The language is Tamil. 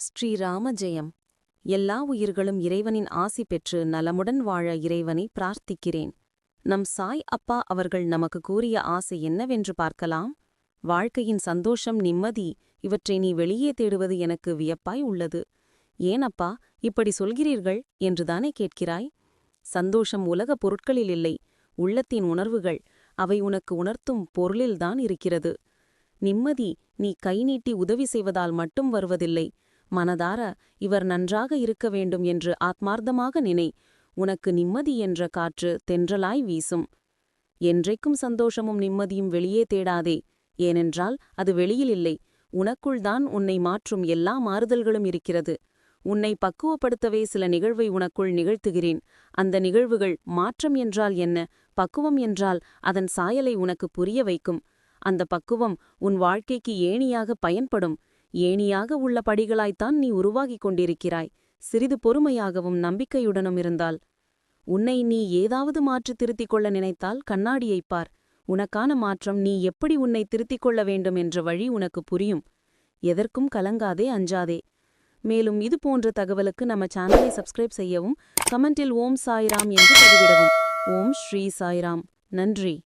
ஸ்ரீராம ஜெயம். எல்லா உயிர்களும் இறைவனின் ஆசி பெற்று நலமுடன் வாழ இறைவனை பிரார்த்திக்கிறேன். நம் சாய் அப்பா அவர்கள் நமக்கு கூறிய ஆசை என்னவென்று பார்க்கலாம்? வாழ்க்கையின் சந்தோஷம் நிம்மதி இவற்றை நீ வெளியே தேடுவது எனக்கு வியப்பாய் உள்ளது. ஏனப்பா இப்படி சொல்கிறீர்கள் என்றுதானே கேட்கிறாய்? சந்தோஷம் உலகப் பொருட்களில் இல்லை உள்ளத்தின் உணர்வுகள் அவை உனக்கு உணர்த்தும் பொருளில்தான் இருக்கிறது. நிம்மதி நீ கை நீட்டி உதவி செய்வதால் மட்டும் வருவதில்லை மனதார இவர் நன்றாக இருக்க வேண்டும் என்று ஆத்மார்த்தமாக நினை உனக்கு நிம்மதி என்ற காற்று தென்றலாய் வீசும். என்றைக்கும் சந்தோஷமும் நிம்மதியும் வெளியே தேடாதே ஏனென்றால் அது வெளியில் இல்லை உனக்குள்தான் உன்னை மாற்றும் எல்லா மாறுதல்களும் இருக்கிறது. உன்னை பக்குவப்படுத்தவே சில நிகழ்வை உனக்குள் நிகழ்த்துகிறேன். அந்த நிகழ்வுகள் மாற்றம் என்றால் என்ன? பக்குவம் என்றால் அதன் சாயலை உனக்கு புரிய வைக்கும். அந்த பக்குவம் உன் வாழ்க்கைக்கு ஏணியாக பயன்படும். ஏணியாக உள்ள படிகளாய்த்தான் நீ உருவாகிக் கொண்டிருக்கிறாய். சிறிது பொறுமையாகவும் நம்பிக்கையுடனும் இருந்தால். உன்னை நீ ஏதாவது மாற்றி திருத்திக் கொள்ள நினைத்தால் கண்ணாடியைப் பார். உனக்கான மாற்றம் நீ எப்படி உன்னை திருத்திக் கொள்ள வேண்டும் என்ற வழி உனக்கு புரியும். எதற்கும் கலங்காதே அஞ்சாதே. மேலும் இது போன்ற தகவலுக்கு நம்ம சேனலை சப்ஸ்கிரைப் செய்யவும் கமெண்டில் ஓம் சாய்ராம் என்று பதிவிடவும். ஓம் ஸ்ரீ சாய்ராம். நன்றி.